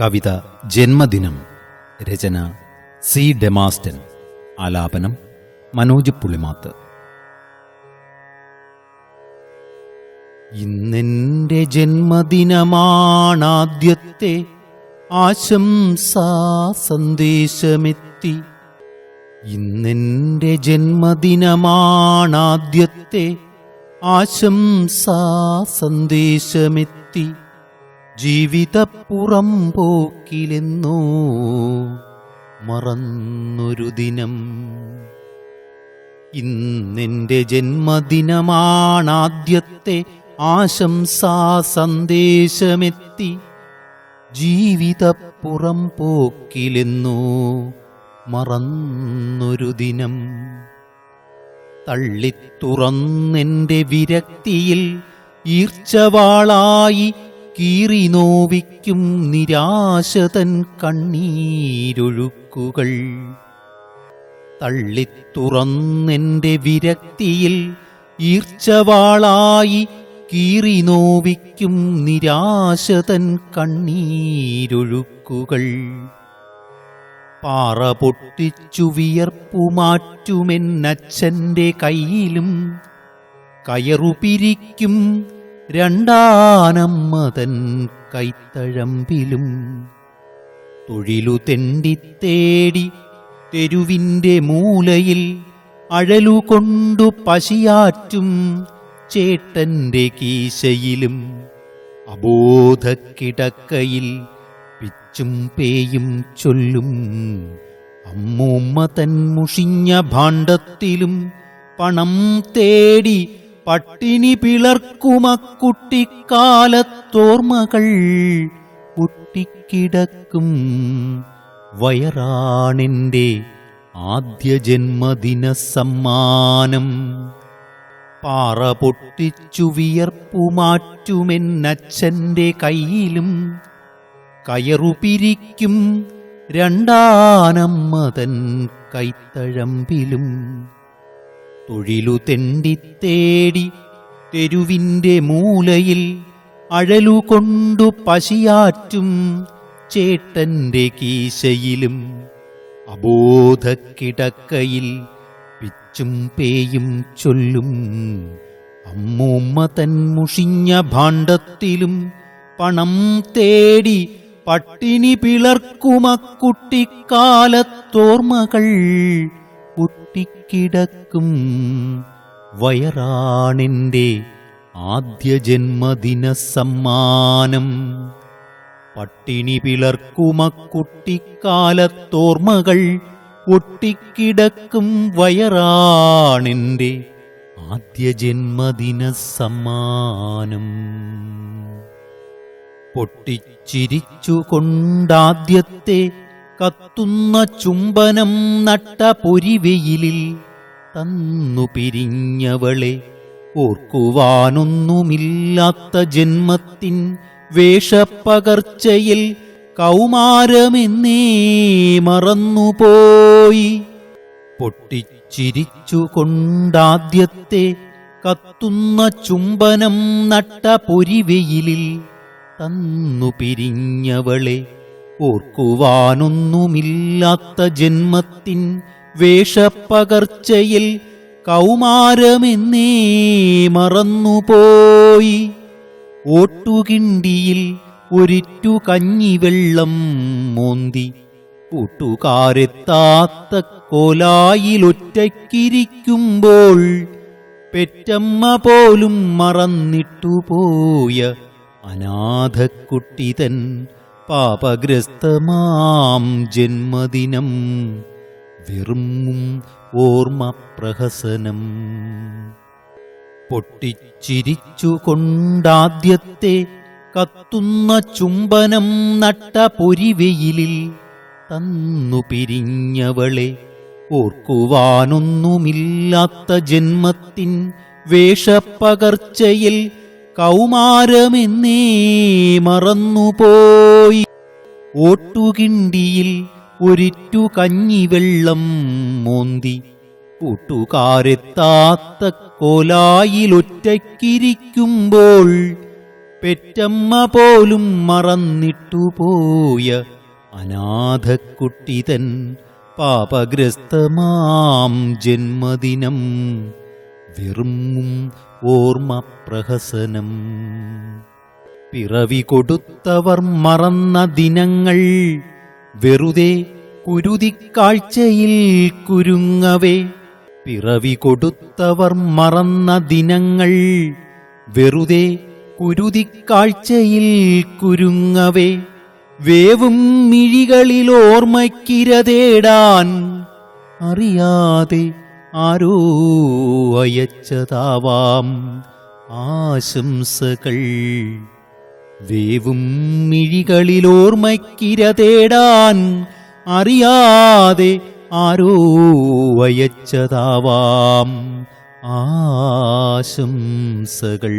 കവിത ജന്മദിനം രചന സി ഡെമാസ്റ്റൻ. ആലാപനം മനോജ് പുളിമാത്ത്. ഇന്നെന്റെ ജന്മദിനമാണാദ്യത്തെ ആശംസാ സന്ദേശമെത്തി. ഇന്നെന്റെ ജന്മദിനമാണാദ്യത്തെ ആശംസാ സന്ദേശമെത്തി. ജീവിതപ്പുറം പോക്കിലെന്നോ മറന്നൊരു ദിനം. ഇന്നെന്റെ ജന്മദിനമാണാദ്യത്തെ ആശംസാ സന്ദേശമെത്തി. ജീവിതപ്പുറം പോക്കിലെന്നോ മറന്നൊരു ദിനം. തള്ളിത്തുറന്നെന്റെ വിരക്തിയിൽ ഈർച്ചവാളായി കീറി നോവിക്കും നിരാശതൻ കണ്ണീരൊഴുക്കുകൾ. തള്ളിത്തുറന്നെന്റെ വിരക്തിയിൽ ഈർച്ചവാളായി കീറി നോവിക്കും നിരാശതൻ കണ്ണീരൊഴുക്കുകൾ. പാറ പൊട്ടിച്ചു വിയർപ്പുമാറ്റുമെന്നച്ഛന്റെ കയ്യിലും കയറുപിരിക്കും രണ്ടാനമ്മതൻ കൈത്തഴമ്പിലും തൊഴിലു തെണ്ടിത്തേടി തെരുവിന്റെ മൂലയിൽ അഴലു കൊണ്ടു പശിയാറ്റും ചേട്ടന്റെ കീശയിലും അബോധക്കിടക്കയിൽ പിച്ചും പേയും ചൊല്ലും അമ്മൂമ്മ തൻ മുഷിഞ്ഞ ഭാണ്ഡത്തിലും പണം തേടി പട്ടിണി പിളർക്കുമക്കുട്ടിക്കാലത്തോർമകൾ പൊട്ടിക്കിടക്കും. വയറാണിന്റെ ആദ്യ ജന്മദിന സമ്മാനം പാറ പൊട്ടിച്ചു വിയർപ്പുമാറ്റുമെന്നച്ഛന്റെ കയ്യിലും കയറുപിരിക്കും രണ്ടാനമ്മതൻ കൈത്തഴമ്പിലും. തൊഴിലു തെണ്ടിത്തേടി തെരുവിന്റെ മൂലയിൽ അഴലുകൊണ്ടു പശിയാറ്റും ചേട്ടന്റെ കീശയിലും അബോധക്കിടക്കയിൽ പിച്ചും പേയും ചൊല്ലും അമ്മൂമ്മ തൻ മുഷിഞ്ഞ ഭാണ്ഡത്തിലും പണം തേടി പട്ടിണി പിളർക്കുമക്കുട്ടിക്കാലത്തോർമ്മകൾ പൊട്ടിക്കിടക്കും. വയറാണിന്റെ ആദ്യ ജന്മദിന സമ്മാനം. പട്ടിണി പിളർക്കുമക്കുട്ടിക്കാലത്തോർമ്മകൾ ഒട്ടിക്കിടക്കും വയറാണിന്റെ ആദ്യ ജന്മദിന സമ്മാനം. പൊട്ടിച്ചിരിച്ചുകൊണ്ടാദ്യത്തെ കത്തുന്ന ചുംബനം നട്ട പൊരിവെയിലിൽ തന്നു പിരിഞ്ഞവളെ ഓർക്കുവാനൊന്നുമില്ലാത്ത ജന്മത്തിൻ വേഷപ്പകർച്ചയിൽ കൗമാരമെന്നേ മറന്നുപോയി. പൊട്ടിച്ചിരിച്ചുകൊണ്ടാദ്യത്തെ കത്തുന്ന ചുംബനം നട്ട പൊരിവെയിലിൽ തന്നു പിരിഞ്ഞവളെ ഓർക്കുവാനൊന്നുമില്ലാത്ത ജന്മത്തിൻ വേഷപ്പകർച്ചയിൽ കൗമാരമെന്നേ മറന്നുപോയി. ഓട്ടുകിണ്ടിയിൽ ഒരിറ്റു കഞ്ഞിവെള്ളം മോന്തി കൂട്ടുകാരെത്താത്ത കോലായിലൊറ്റയ്ക്കിരിക്കുമ്പോൾ പെറ്റമ്മ പോലും മറന്നിട്ടുപോയ അനാഥക്കുട്ടിതൻ പാപഗ്രസ്തമാം ജന്മദിനം. വെറും ഓർമ്മ പ്രഹസനം പൊട്ടിച്ചിരിച്ചുകൊണ്ടാദ്യത്തെ കത്തുന്ന ചുംബനം നട്ട പൊരിവെയിലിൽ തന്നു പിരിഞ്ഞവളെ ഓർക്കുവാനൊന്നുമില്ലാത്ത ജന്മത്തിൻ വേഷപ്പകർച്ചയിൽ കൗമാരമെന്നേ മറന്നുപോയി. ഓട്ടുകിണ്ടിയിൽ ഒരിറ്റു കഞ്ഞിവെള്ളം മോന്തി. കൂട്ടുകാരെത്താത്ത കോലായിലൊറ്റയ്ക്കിരിക്കുമ്പോൾ പെറ്റമ്മ പോലും മറന്നിട്ടുപോയ അനാഥക്കുട്ടിതൻ പാപഗ്രസ്തമാം ജന്മദിനം. വെറും ഓർമ്മ പ്രഹസനം പിറവി കൊടുത്തവർ മറന്ന ദിനങ്ങൾ വെറുതെ കുരുതിക്കാഴ്ചയിൽ കുരുങ്ങവേ. പിറവി കൊടുത്തവർ മറന്ന ദിനങ്ങൾ വെറുതെ കുരുതിക്കാഴ്ചയിൽ കുരുങ്ങവേ. വേവും മിഴികളിൽ ഓർമ്മയ്ക്കിരതേടാൻ അറിയാതെ ആരോ അയച്ചതാവാം ആശംസകൾ. വേവും മിഴികളിൽ ഓർമ്മയ്ക്കിരതേടാൻ അറിയാതെ ആരോ അയച്ചതാവാം ആശംസകൾ.